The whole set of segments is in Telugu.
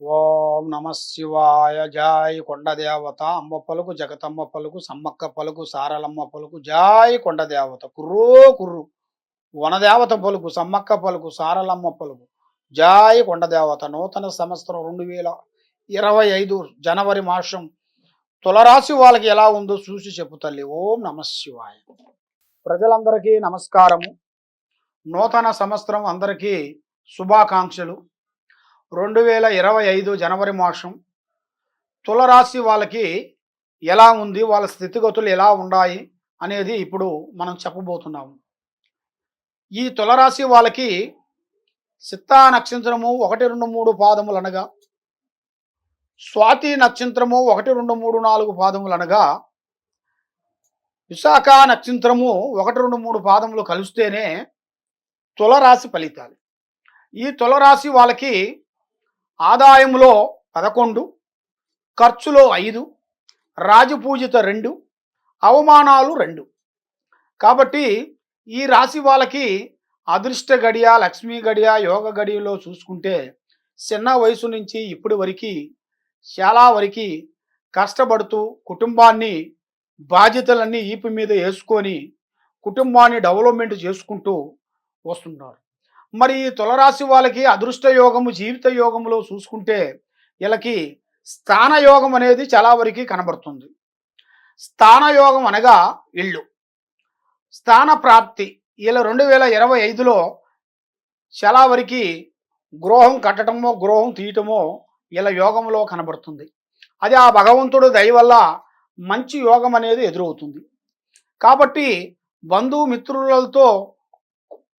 ఓం నమ శివాయ జాయ్ కొండదేవత అమ్మ పలుకు జగతమ్మ పలుకు సమ్మక్క పలుకు సారలమ్మ పలుకు జాయ్ కొండదేవత కుర్రో కుర్రు. వనదేవత పలుకు సమ్మక్క పలుకు సారలమ్మ పలుకు జాయ్ కొండదేవత నూతన సంవత్సరం రెండు వేల ఇరవై ఐదు జనవరి మాసం తులరాశి వాళ్ళకి ఎలా ఉందో చూసి చెప్పు తల్లి. ఓం నమ శివాయ. ప్రజలందరికీ నమస్కారము. నూతన సంవత్సరం అందరికీ శుభాకాంక్షలు. రెండు వేల ఇరవై ఐదు జనవరి మాసం తులరాశి వాళ్ళకి ఎలా ఉంది వాళ్ళ స్థితిగతులు ఎలా ఉన్నాయి అనేది ఇప్పుడు మనం చెప్పబోతున్నాము ఈ తులరాశి వాళ్ళకి సిత్తా నక్షత్రము ఒకటి రెండు మూడు పాదములు అనగా స్వాతి నక్షత్రము ఒకటి రెండు మూడు నాలుగు పాదములు అనగా విశాఖ నక్షత్రము ఒకటి రెండు మూడు పాదములు కలిస్తేనే తులరాశి ఫలితాలు. ఈ తులరాశి వాళ్ళకి ఆదాయంలో పదకొండు ఖర్చులో ఐదు రాజపూజిత రెండు అవమానాలు రెండు. కాబట్టి ఈ రాశి వాళ్ళకి అదృష్ట గడియ లక్ష్మీ గడియ యోగ గడియలో చూసుకుంటే చిన్న వయసు నుంచి ఇప్పటి వరకు చాలా వరకు కష్టపడుతూ కుటుంబాన్ని బాధ్యతలన్నీ ఈపు మీద వేసుకొని కుటుంబాన్ని డెవలప్మెంట్ చేసుకుంటూ వస్తున్నారు. మరి తులరాశి వాళ్ళకి అదృష్ట యోగము జీవిత యోగములో చూసుకుంటే వీళ్ళకి స్థాన యోగం అనేది చాలా వరకు కనబడుతుంది. స్థాన యోగం అనగా ఇళ్ళు స్థాన ప్రాప్తి. వీళ్ళ రెండు వేల ఇరవై ఐదులో చాలా వరకు గృహం కట్టడమో గృహం తీయటమో వీళ్ళ యోగంలో కనబడుతుంది. అది ఆ భగవంతుడు దయ వల్ల మంచి యోగం అనేది ఎదురవుతుంది. కాబట్టి బంధుమిత్రులతో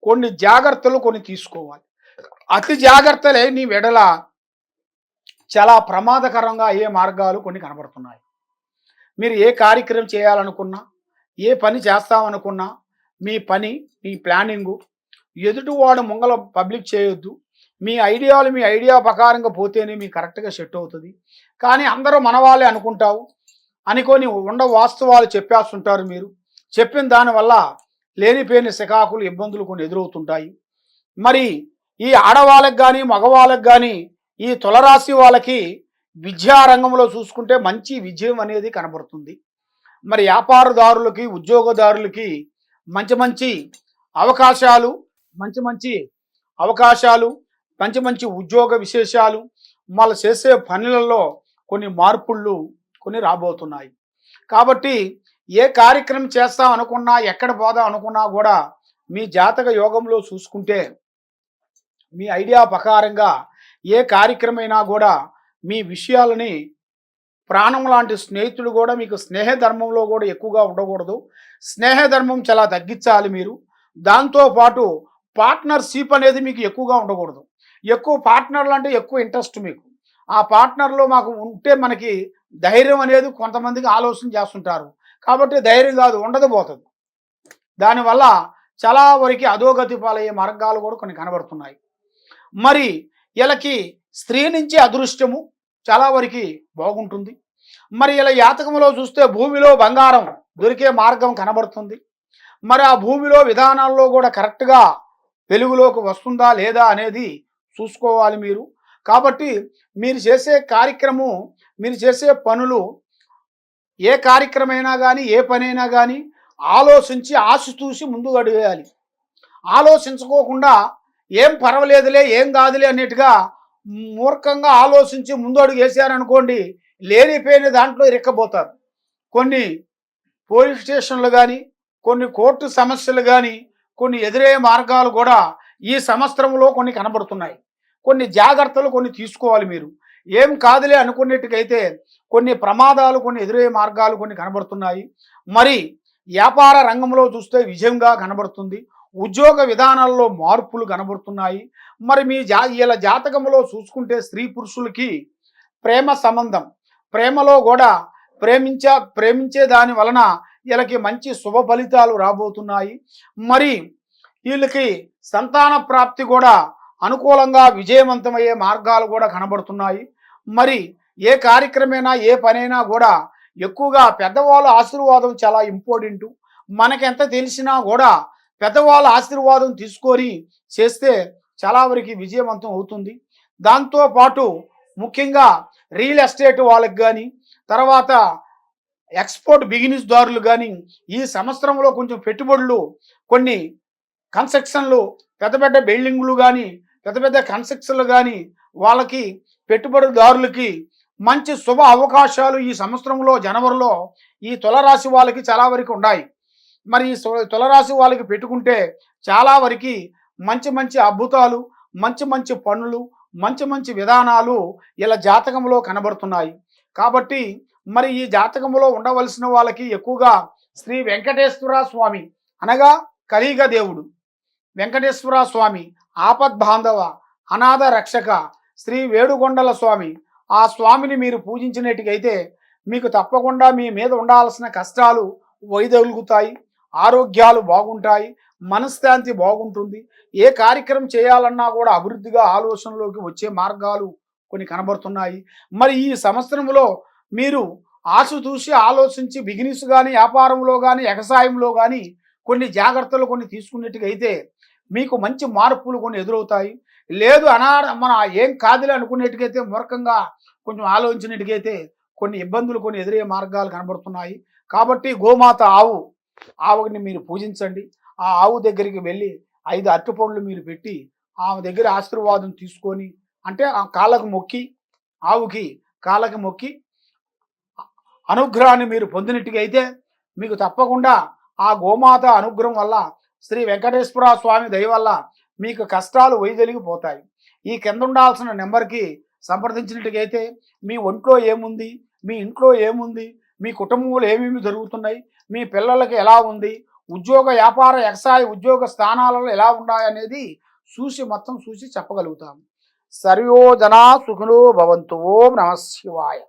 కొన్ని జాగ్రత్తలు కొన్ని తీసుకోవాలి. అతి జాగ్రత్తలే నీ వెడల చాలా ప్రమాదకరంగా అయ్యే మార్గాలు కొన్ని కనబడుతున్నాయి. మీరు ఏ కార్యక్రమం చేయాలనుకున్నా ఏ పని చేస్తామనుకున్నా మీ పని మీ ప్లానింగు ఎదుటివాడు ముంగల పబ్లిక్ చేయొద్దు. మీ ఐడియాలు మీ ఐడియా ప్రకారంగా పోతేనే మీ కరెక్ట్గా సెట్ అవుతుంది. కానీ అందరూ మన వాళ్ళే అనుకుంటావు. అనుకొని ఉండ వాస్తవాలు చెప్పేస్తుంటారు మీరు. చెప్పిన దానివల్ల లేనిపోయిన శకాకులు ఇబ్బందులు కొన్ని ఎదురవుతుంటాయి. మరి ఈ ఆడవాళ్ళకి కానీ మగవాళ్ళకి కానీ ఈ తులరాశి వాళ్ళకి విద్యా రంగంలో చూసుకుంటే మంచి విజయం అనేది కనబడుతుంది. మరి వ్యాపారదారులకి ఉద్యోగదారులకి మంచి మంచి అవకాశాలు మంచి మంచి అవకాశాలు మంచి మంచి ఉద్యోగ విశేషాలు వాళ్ళు చేసే పనులలో కొన్ని మార్పుళ్ళు కొన్ని రాబోతున్నాయి. కాబట్టి ఏ కార్యక్రమం చేస్తాం అనుకున్నా ఎక్కడ పోదాం అనుకున్నా కూడా మీ జాతక యోగంలో చూసుకుంటే మీ ఐడియా ప్రకారంగా ఏ కార్యక్రమైనా కూడా మీ విషయాలని ప్రాణం లాంటి స్నేహితుడు కూడా మీకు స్నేహ ధర్మంలో కూడా ఎక్కువగా ఉండకూడదు. స్నేహ ధర్మం చాలా తగ్గించాలి మీరు. దాంతోపాటు పార్ట్నర్షిప్ అనేది మీకు ఎక్కువగా ఉండకూడదు. ఎక్కువ పార్ట్నర్లు అంటే ఎక్కువ ఇంట్రెస్ట్ మీకు. ఆ పార్ట్నర్లో మాకు ఉంటే మనకి ధైర్యం అనేది కొంతమందికి ఆలోచన చేస్తుంటారు. కాబట్టి ధైర్యం కాదు ఉండదు పోతుంది. దానివల్ల చాలా వరకు అధోగతి పాలయ్యే మార్గాలు కూడా కొన్ని కనబడుతున్నాయి. మరి వీళ్ళకి స్త్రీ నుంచి అదృష్టము చాలా వరకు బాగుంటుంది. మరి ఇలా యాతకంలో చూస్తే భూమిలో బంగారం దొరికే మార్గం కనబడుతుంది. మరి ఆ భూమిలో విధానాల్లో కూడా కరెక్ట్గా వెలుగులోకి వస్తుందా లేదా అనేది చూసుకోవాలి మీరు. కాబట్టి మీరు చేసే కార్యక్రమం మీరు చేసే పనులు ఏ కార్యక్రమైనా కానీ ఏ పనైనా కానీ ఆలోచించి ఆశ చూసి ముందుకు అడిగేయాలి. ఆలోచించుకోకుండా ఏం పర్వాలేదులే ఏం కాదులే అన్నట్టుగా మూర్ఖంగా ఆలోచించి ముందు అడుగు వేసారనుకోండి లేనిపోయిన దాంట్లో ఇరక్కబోతారు కొన్ని పోలీస్ స్టేషన్లు కానీ కొన్ని కోర్టు సమస్యలు కానీ కొన్ని ఎదురయ్యే మార్గాలు కూడా ఈ సంవత్సరంలో కొన్ని కనబడుతున్నాయి. కొన్ని జాగ్రత్తలు కొన్ని తీసుకోవాలి మీరు. ఏం కాదులే అనుకునేట్టుకైతే కొన్ని ప్రమాదాలు కొన్ని ఎదురయ్యే మార్గాలు కొన్ని కనబడుతున్నాయి. మరి వ్యాపార రంగంలో చూస్తే విజయంగా కనబడుతుంది. ఉద్యోగ విధానాల్లో మార్పులు కనబడుతున్నాయి. మరి మీ జా వీళ్ళ జాతకంలో చూసుకుంటే స్త్రీ పురుషులకి ప్రేమ సంబంధం. ప్రేమలో కూడా ప్రేమించ ప్రేమించే దాని వలన వీళ్ళకి మంచి శుభ ఫలితాలు రాబోతున్నాయి. మరి వీళ్ళకి సంతాన ప్రాప్తి కూడా అనుకూలంగా విజయవంతమయ్యే మార్గాలు కూడా కనబడుతున్నాయి. మరి ఏ కార్యక్రమైనా ఏ పనైనా కూడా ఎక్కువగా పెద్దవాళ్ళ ఆశీర్వాదం చాలా ఇంపార్టెంట్. మనకెంత తెలిసినా కూడా పెద్దవాళ్ళ ఆశీర్వాదం తీసుకొని చేస్తే చాలా వరకు విజయవంతం అవుతుంది. దాంతో పాటు ముఖ్యంగా రియల్ ఎస్టేట్ వాళ్ళకి కానీ తర్వాత ఎక్స్పోర్ట్ బిజినెస్ దారులు కానీ ఈ సంవత్సరంలో కొంచెం పెట్టుబడులు కొన్ని కన్స్ట్రక్షన్లు పెద్ద పెద్ద బిల్డింగ్లు కానీ పెద్ద పెద్ద కన్స్ట్రక్షన్లు కానీ వాళ్ళకి పెట్టుబడిదారులకి మంచి శుభ అవకాశాలు ఈ సంవత్సరంలో జనవరిలో ఈ తులరాశి వాళ్ళకి చాలా వరకు ఉన్నాయి. మరి ఈ తులరాశి వాళ్ళకి పెట్టుకుంటే చాలా వరకు మంచి మంచి అద్భుతాలు మంచి మంచి పనులు మంచి మంచి విధానాలు ఇలా జాతకంలో కనబడుతున్నాయి. కాబట్టి మరి ఈ జాతకంలో ఉండవలసిన వాళ్ళకి ఎక్కువగా శ్రీ వెంకటేశ్వర స్వామి అనగా కలిగ దేవుడు. వెంకటేశ్వర స్వామి ఆపద్ బాంధవ అనాథ రక్షక శ్రీ వేడుగొండల స్వామి. ఆ స్వామిని మీరు పూజించినట్టుకైతే మీకు తప్పకుండా మీ మీద ఉండాల్సిన కష్టాలు వైదొలుగుతాయి ఆరోగ్యాలు బాగుంటాయి మనశ్శాంతి బాగుంటుంది. ఏ కార్యక్రమం చేయాలన్నా కూడా అభివృద్ధిగా ఆలోచనలోకి వచ్చే మార్గాలు కొన్ని కనబడుతున్నాయి. మరి ఈ సంవత్సరంలో మీరు ఆశ చూసి ఆలోచించి బిజినెస్ కానీ వ్యాపారంలో కానీ వ్యవసాయంలో కానీ కొన్ని జాగ్రత్తలు కొన్ని తీసుకున్నట్టుగైతే మీకు మంచి మార్పులు కొన్ని ఎదురవుతాయి. లేదు అనా మన ఏం కాదులే అనుకునేట్టుకైతే మూర్ఖంగా కొంచెం ఆలోచించినట్టుకైతే కొన్ని ఇబ్బందులు కొన్ని ఎదురయ్యే మార్గాలు కనబడుతున్నాయి. కాబట్టి గోమాత ఆవు ఆవుని మీరు పూజించండి. ఆ ఆవు దగ్గరికి వెళ్ళి ఐదు అరటిపండ్లు మీరు పెట్టి ఆమె దగ్గర ఆశీర్వాదం తీసుకొని అంటే ఆ కాళ్ళకు మొక్కి ఆవుకి కాళ్ళకి మొక్కి అనుగ్రహాన్ని మీరు పొందినట్టుగా అయితే మీకు తప్పకుండా ఆ గోమాత అనుగ్రహం వల్ల శ్రీ వెంకటేశ్వర స్వామి దయ వల్ల మీకు కష్టాలు వైదొలిగిపోతాయి ఈ కింద ఉండాల్సిన నెంబర్కి సంప్రదించినట్టుగైతే మీ ఒంట్లో ఏముంది? మీ ఇంట్లో ఏముంది? మీ కుటుంబంలో ఏమేమి జరుగుతున్నాయి? మీ పిల్లలకి ఎలా ఉంది? ఉద్యోగ వ్యాపార వ్యవసాయ ఉద్యోగ స్థానాలలో ఎలా ఉన్నాయనేది చూసి మొత్తం చూసి చెప్పగలుగుతాం. సర్వో జనా సుఖులు భవంతు. ఓం నమ శివాయ.